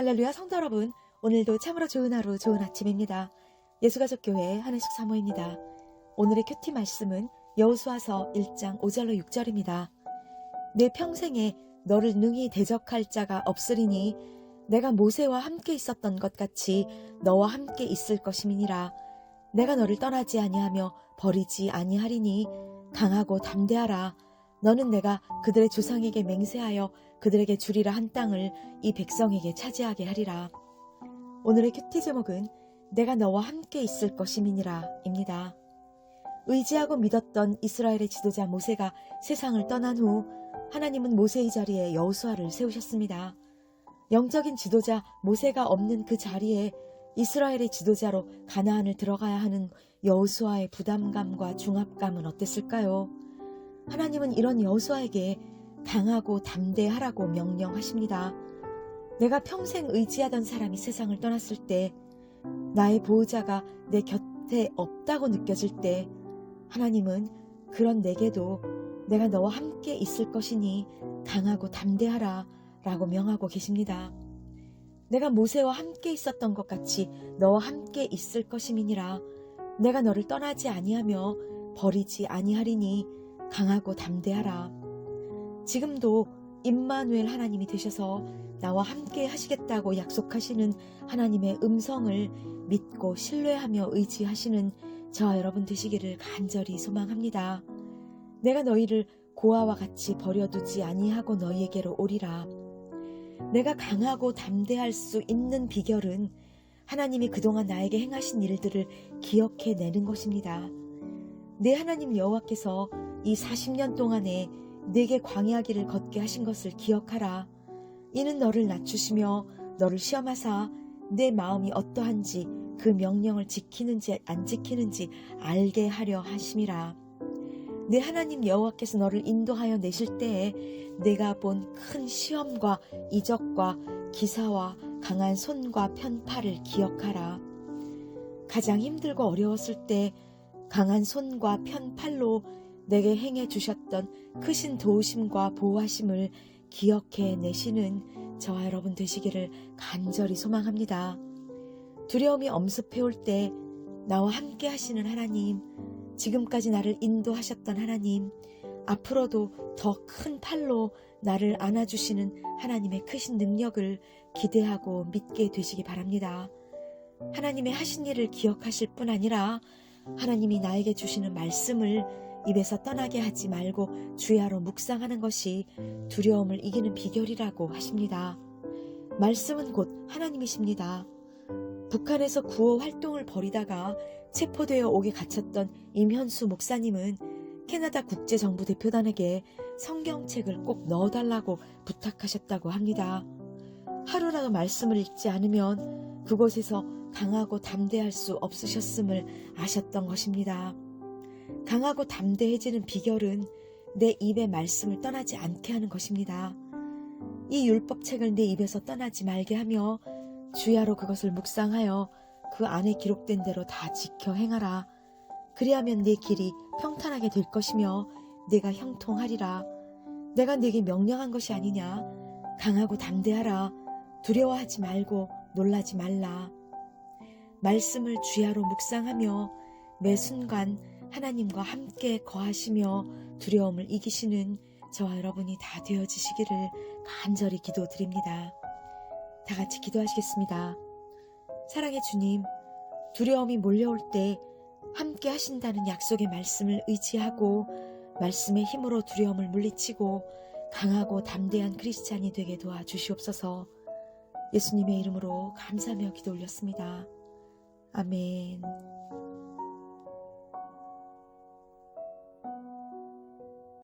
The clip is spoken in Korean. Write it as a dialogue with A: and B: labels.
A: 할렐루야 성도 여러분, 오늘도 참으로 좋은 하루, 좋은 아침입니다. 예수가족교회 한혜숙 사모입니다. 오늘의 큐티 말씀은 여호수아서 1장 5절로 6절입니다. 내 평생에 너를 능히 대적할 자가 없으리니 내가 모세와 함께 있었던 것 같이 너와 함께 있을 것임이니라. 내가 너를 떠나지 아니하며 버리지 아니하리니 강하고 담대하라. 너는 내가 그들의 조상에게 맹세하여 그들에게 주리라 한 땅을 이 백성에게 차지하게 하리라. 오늘의 큐티 제목은 내가 너와 함께 있을 것임이니라 입니다. 의지하고 믿었던 이스라엘의 지도자 모세가 세상을 떠난 후 하나님은 모세의 자리에 여호수아를 세우셨습니다. 영적인 지도자 모세가 없는 그 자리에 이스라엘의 지도자로 가나안을 들어가야 하는 여호수아의 부담감과 중압감은 어땠을까요? 하나님은 이런 여호수아에게 강하고 담대하라고 명령하십니다. 내가 평생 의지하던 사람이 세상을 떠났을 때, 나의 보호자가 내 곁에 없다고 느껴질 때, 하나님은 그런 내게도 내가 너와 함께 있을 것이니 강하고 담대하라 라고 명하고 계십니다. 내가 모세와 함께 있었던 것 같이 너와 함께 있을 것임이니라 내가 너를 떠나지 아니하며 버리지 아니하리니 강하고 담대하라. 지금도 임마누엘 하나님이 되셔서 나와 함께 하시겠다고 약속하시는 하나님의 음성을 믿고 신뢰하며 의지하시는 저와 여러분 되시기를 간절히 소망합니다. 내가 너희를 고아와 같이 버려두지 아니하고 너희에게로 오리라. 내가 강하고 담대할 수 있는 비결은 하나님이 그동안 나에게 행하신 일들을 기억해 내는 것입니다. 내 하나님 여호와께서 이 40년 동안에 내게 광야 길을 걷게 하신 것을 기억하라. 이는 너를 낮추시며 너를 시험하사 내 마음이 어떠한지 그 명령을 지키는지 안 지키는지 알게 하려 하심이라. 내 하나님 여호와께서 너를 인도하여 내실 때에 내가 본 큰 시험과 이적과 기사와 강한 손과 편팔을 기억하라. 가장 힘들고 어려웠을 때 강한 손과 편팔로 내게 행해 주셨던 크신 도우심과 보호하심을 기억해 내시는 저와 여러분 되시기를 간절히 소망합니다. 두려움이 엄습해 올 때 나와 함께 하시는 하나님, 지금까지 나를 인도하셨던 하나님, 앞으로도 더 큰 팔로 나를 안아주시는 하나님의 크신 능력을 기대하고 믿게 되시기 바랍니다. 하나님의 하신 일을 기억하실 뿐 아니라 하나님이 나에게 주시는 말씀을 입에서 떠나게 하지 말고 주야로 묵상하는 것이 두려움을 이기는 비결이라고 하십니다. 말씀은 곧 하나님이십니다. 북한에서 구호 활동을 벌이다가 체포되어 옥에 갇혔던 임현수 목사님은 캐나다 국제정부 대표단에게 성경책을 꼭 넣어달라고 부탁하셨다고 합니다. 하루라도 말씀을 읽지 않으면 그곳에서 강하고 담대할 수 없으셨음을 아셨던 것입니다. 강하고 담대해지는 비결은 내 입의 말씀을 떠나지 않게 하는 것입니다. 이 율법책을 내 입에서 떠나지 말게 하며 주야로 그것을 묵상하여 그 안에 기록된 대로 다 지켜 행하라. 그리하면 내 길이 평탄하게 될 것이며 내가 형통하리라. 내가 네게 명령한 것이 아니냐. 강하고 담대하라. 두려워하지 말고 놀라지 말라. 말씀을 주야로 묵상하며 매 순간 하나님과 함께 거하시며 두려움을 이기시는 저와 여러분이 다 되어지시기를 간절히 기도드립니다. 다 같이 기도하시겠습니다. 사랑의 주님, 두려움이 몰려올 때 함께 하신다는 약속의 말씀을 의지하고 말씀의 힘으로 두려움을 물리치고 강하고 담대한 크리스찬이 되게 도와주시옵소서 예수님의 이름으로 감사하며 기도 올렸습니다. 아멘.